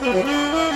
Yeah.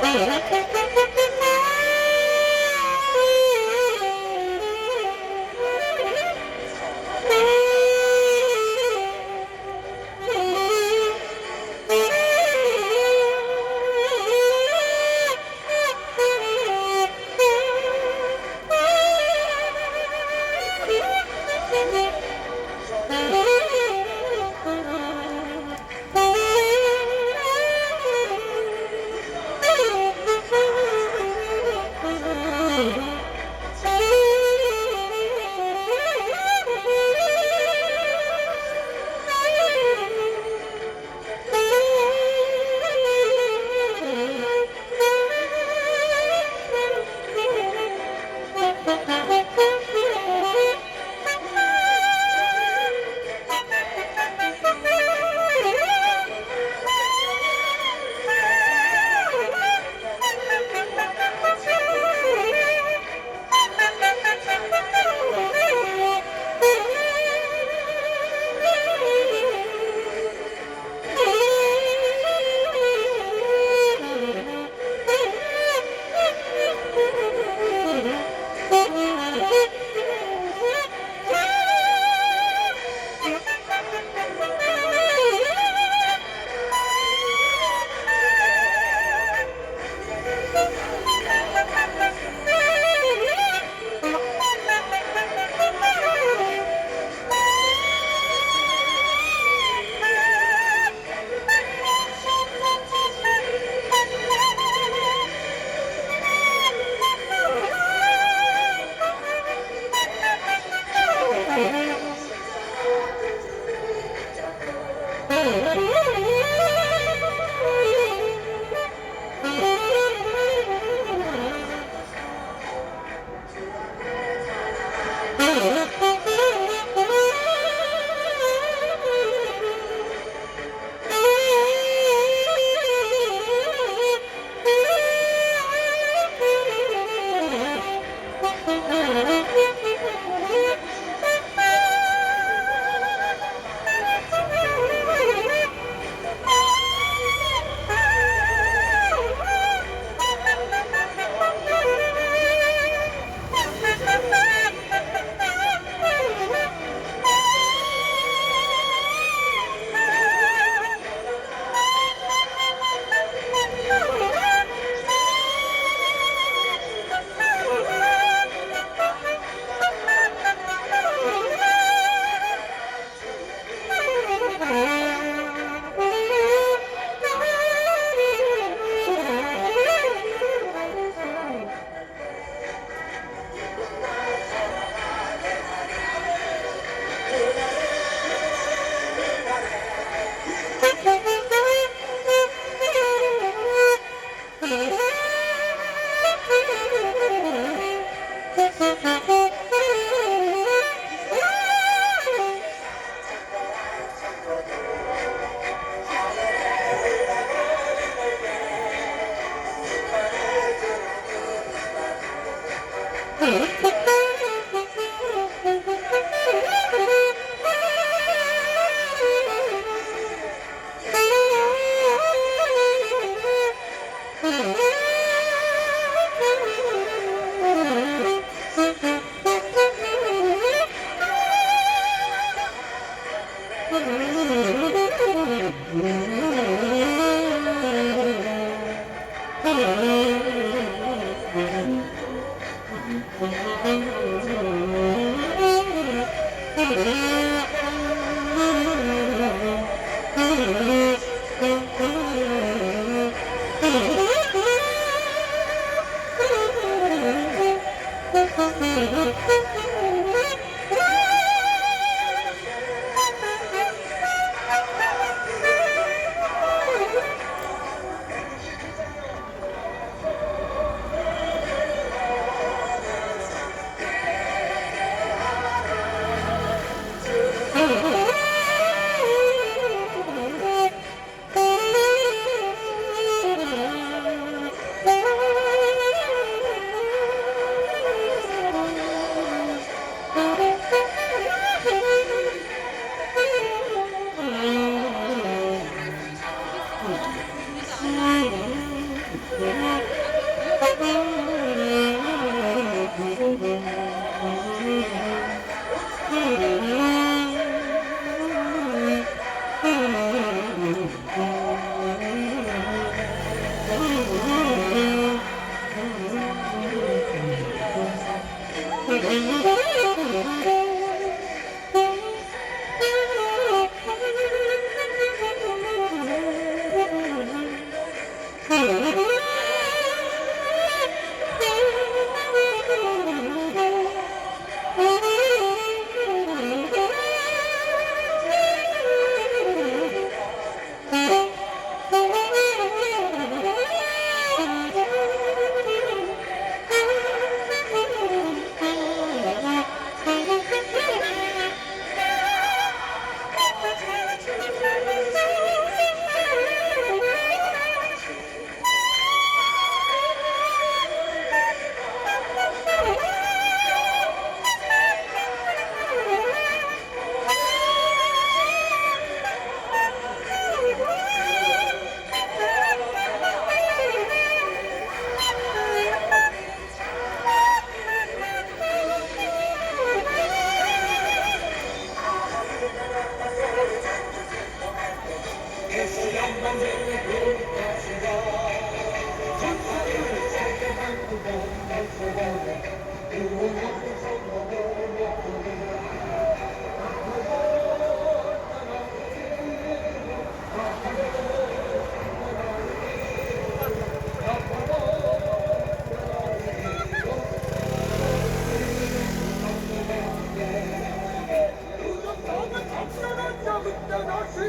¡Hey, he!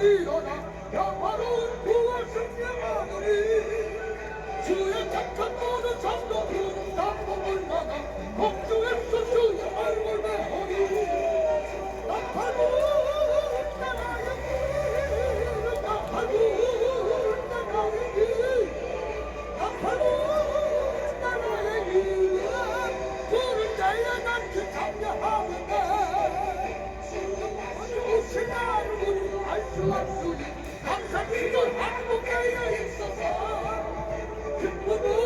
일어나 영화로운 무엇을 내마누리 주의 착한 모든 참도 부은 담보을 막아 Look at it.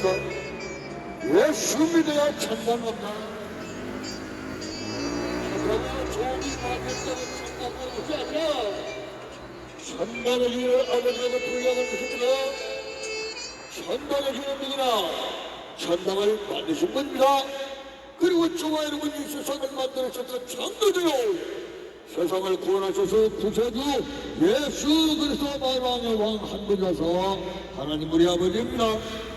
없어. 예수 믿어야 없다. 그러면 좋은 말했다고 천당을 오지 않냐? 천당의 길을 아버지가 불량을 주셨구나. 천당의 길을 누구나 천당을 만드신 분입니다. 그리고 저와 여러분 이 세상을 만들어주셨던 창조주요. 세상을 구원하셔서 구세주 예수 그리스도 만왕의 왕 한 분이라서 하나님 우리 아버지입니다.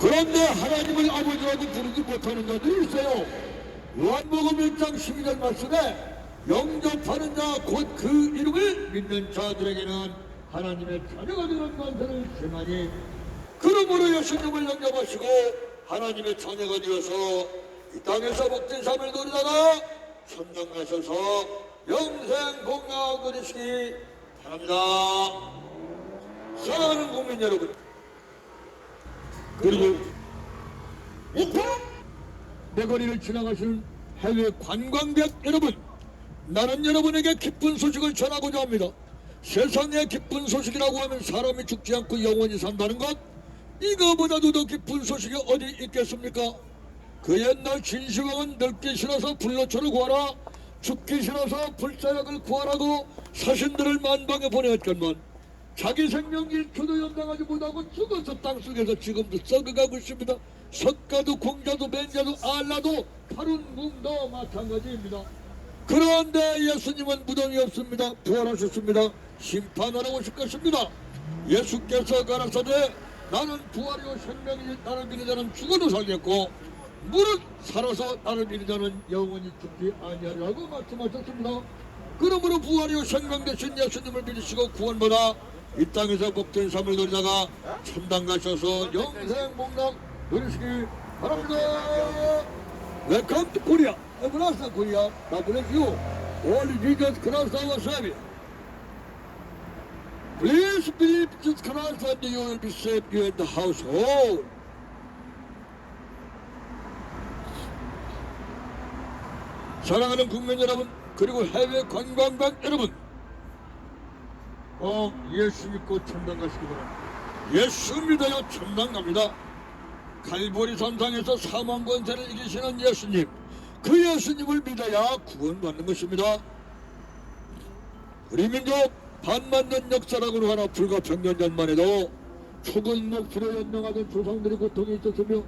그런데 하나님을 아버지라고 부르지 못하는 자들이 있어요. 요한복음 1장 12절 말씀에 영접하는 자 곧 그 이름을 믿는 자들에게는 하나님의 자녀가 되는 권세를 주나니 그러므로 예수님을 영접하시고 하나님의 자녀가 되어서 이 땅에서 복된 삶을 누리다가 천당 가셔서 영생 공양 누리시기 바랍니다. 사랑하는 국민 여러분 그리고 내 거리를 지나가시는 해외 관광객 여러분 나는 여러분에게 기쁜 소식을 전하고자 합니다. 세상에 기쁜 소식이라고 하면 사람이 죽지 않고 영원히 산다는 것 이거보다도 더 기쁜 소식이 어디 있겠습니까? 그 옛날 진시황은 늙기 싫어서 불로초를 구하라 죽기 싫어서 불사약을 구하라고 사신들을 만방에 보내었건만 자기 생명 1초도 연장하지 못하고 죽어서 땅속에서 지금도 썩어가고 있습니다. 석가도 공자도 맨자도 알라도 파룬 궁도 마찬가지입니다. 그런데 예수님은 무덤이 없습니다. 부활하셨습니다. 심판하러 오실 것입니다. 예수께서 가라사대 나는 부활이요 생명이 나를 믿는 자는 죽어도 살겠고 무릇 살아서 나를 믿는 자는 영원히 죽지 아니하리라고 말씀하셨습니다. 그러므로 부활이요 생명 되신 예수님을 믿으시고 구원받아 이 땅에서 복된 삶을 누리다가 천당 가셔서 영생 복락 누리시기 바랍니다. Welcome to Korea. Everlasting Korea. God bless you. Only Jesus Christ our Savior. Please believe Jesus Christ and you will be saved you and the household. 사랑하는 국민 여러분 그리고 해외 관광객 여러분 어 예수 믿고 천당 가시기 바랍니다. 예수 믿어요 천당 갑니다. 갈보리 산상에서 사망 권세를 이기시는 예수님 그 예수님을 믿어야 구원받는 것입니다. 우리 민족 반만년 역사라고 하나 불과 백년 전만 해도 죽은 목수로 연명하던 조상들의 고통이 있었으며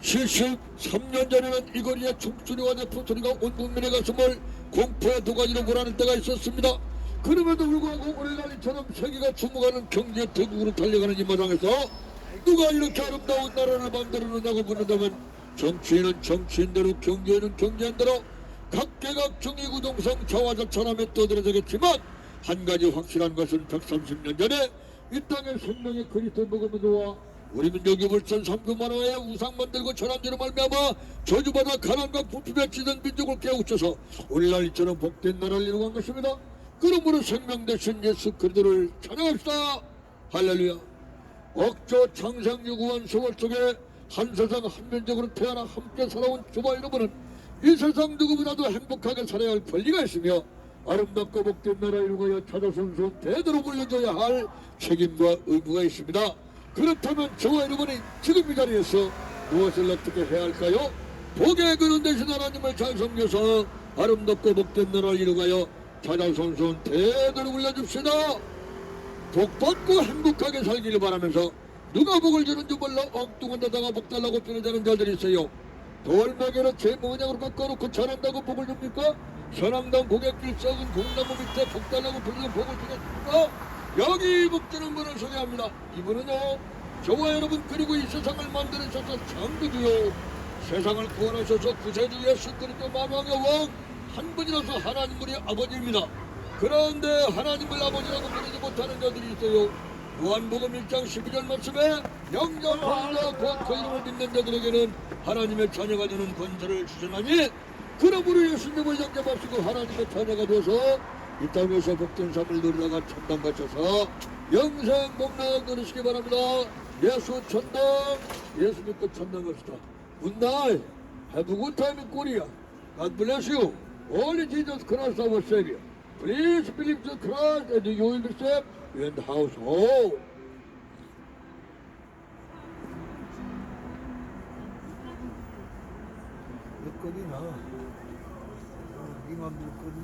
73년 전에는 이 거리에 총소리와 대포소리가 온 국민의 가슴을 공포의 두 가지로 몰아낼 때가 있었습니다. 그럼에도 불구하고 오늘날 이처럼 세계가 주목하는 경제 대국으로 달려가는 이 마당에서 누가 이렇게 아름다운 나라를 만들어내냐고 묻는다면 정치인은 정치인대로 경제인은 경제인대로 각계각 정의구동성 자화자찬함에 떠들어지겠지만 한 가지 확실한 것은 130년 전에 이 땅에 생명의 그리스도 먹으면서와 우리 민족이 불선 3급 만화에 우상 만들고 전함대로 말미암아 저주받아 가난과 부패에 찌든 민족을 깨우쳐서 오늘날 이처럼 복된 나라를 이루고 간 것입니다. 그러므로 생명 대신 예수 그리스도를 찬양합시다. 할렐루야. 억저 창생유구한 세월 속에 한 세상 한면적으로 태어나 함께 살아온 주바 여러분은 이 세상 누구보다도 행복하게 살아야 할 권리가 있으며 아름답고 복된 나라 이루고여 찾아선 수 대대로 물려줘야 할 책임과 의무가 있습니다. 그렇다면 저와 여러분이 지금 이 자리에서 무엇을 어떻게 해야 할까요? 복의 그런 대신 하나님을 잘 섬겨서 아름답고 복된 나라를 이루가여 찾아선수 대대로 물려줍시다. 복 받고 행복하게 살기를 바라면서 누가 복을 주는지 몰라 엉뚱한 데다가 복 달라고 빌어대는 자들이 있어요. 돌멩이로 제 모양으로 깎아놓고 잘한다고 복을 줍니까? 선앙당 고객길 썩은 공나무 밑에 복 달라고 빌는 복을 주겠습니까? 여기 복 주는 분을 소개합니다. 이분은요, 저와 여러분 그리고 이 세상을 만들어셔서 창조주요 세상을 구원하셔서 구세주 예수 그리스도 만왕의 왕 한 분이라서 하나님 우리 아버지입니다. 그런데 하나님을 아버지라고 부르지 못하는 자들이 있어요. 요한복음 1장 12절 말씀에 영접하라 곧그 이름을 믿는 자들에게는 하나님의 자녀가 되는 권세를 주시나니 그러므로 예수님을 영접하시고 하나님의 자녀가 되어서 이 땅에서 복된 삶을 누리다가 천당 가셔서 영생 복락 누리시기 바랍니다. 예수 천당 예수 믿고 천당 갑시다. Good time in Korea. God bless you. Only Jesus Christ our Savior. Please believe Jesus Christ and you will be saved in the household. 몇 건이나 어, 이만 몇 건이나